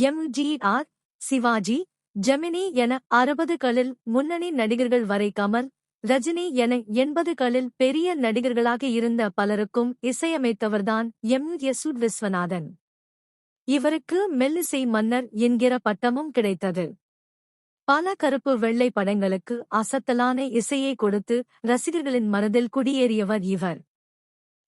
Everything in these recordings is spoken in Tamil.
எம்ஜிஆர் சிவாஜி ஜெமினி என அறுபதுகளில் முன்னணி நடிகர்கள் வரை கமல் ரஜினி என எண்பதுகளில் பெரிய நடிகர்களாக இருந்த பலருக்கும் இசையமைத்தவர்தான் எம் எசு விஸ்வநாதன். இவருக்கு மெல்லிசை மன்னர் என்கிற பட்டமும் கிடைத்தது. பல கருப்பு வெள்ளை படங்களுக்கு அசத்தலான இசையை கொடுத்து ரசிகர்களின் மனதில் குடியேறியவர் இவர்.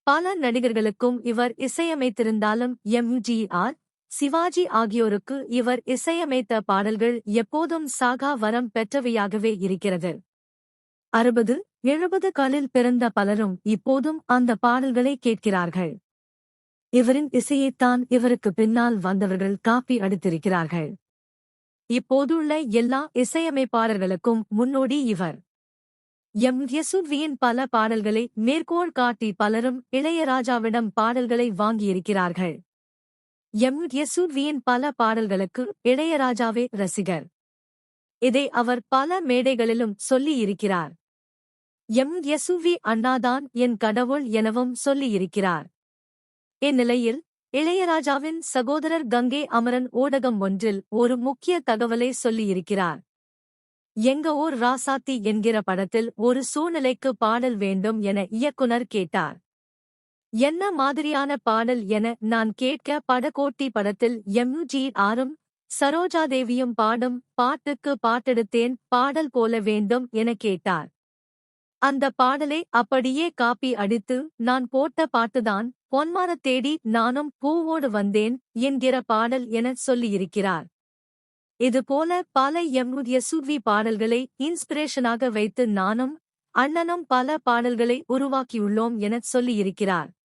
பல நடிகர்களுக்கும் இவர் இசையமைத்திருந்தாலும் எம்ஜிஆர் சிவாஜி ஆகியோருக்கு இவர் இசையமைத்த பாடல்கள் எப்போதும் சாகா வரம் பெற்றவையாகவே இருக்கிறது. அறுபது எழுபது காலில் பிறந்த பலரும் இப்போதும் அந்த பாடல்களை கேட்கிறார்கள். இவரின் இசையைத்தான் இவருக்கு பின்னால் வந்தவர்கள் காப்பி அடித்திருக்கிறார்கள். இப்போதுள்ள எல்லா இசையமைப்பாளர்களுக்கும் முன்னோடி இவர். எம். யசுவியின் பல பாடல்களை மேற்கோள் காட்டி பலரும் இளையராஜாவிடம் பாடல்களை வாங்கியிருக்கிறார்கள். எம். யசுவியின் பல பாடல்களுக்கு இளையராஜாவே ரசிகர். இதை அவர் பல மேடைகளிலும் சொல்லியிருக்கிறார் எம். யசுவி அண்ணாதான் என் கடவுள் எனவும் சொல்லியிருக்கிறார் இந்நிலையில் இளையராஜாவின் சகோதரர் கங்கை அமரன் ஊடகம் ஒன்றில் ஒரு முக்கிய தகவலை சொல்லியிருக்கிறார் எங்க ஊர் ராசாத்தி என்கிற படத்தில் ஒரு சூழ்நிலைக்கு பாடல் வேண்டும் என இயக்குனர் கேட்டார். என்ன மாதிரியான பாடல் என நான் கேட்க படகோட்டி படத்தில் எம்ஜி ஆரும் சரோஜாதேவியும் பாடும் பாட்டுக்கு பாட்டெடுத்தேன் பாடல் போல வேண்டும் என கேட்டார். அந்த பாடலை அப்படியே காப்பி அடித்து நான் போட்ட பாட்டுதான் பொன்மாரத் தேடி நானும் பூவோடு வந்தேன் என்கிற பாடல் என சொல்லியிருக்கிறார். இதுபோல பல எம்முதியசுவி பாடல்களை இன்ஸ்பிரேஷனாக வைத்து நானும் அண்ணனும் பல பாடல்களை உருவாக்கியுள்ளோம் எனச் சொல்லியிருக்கிறார்.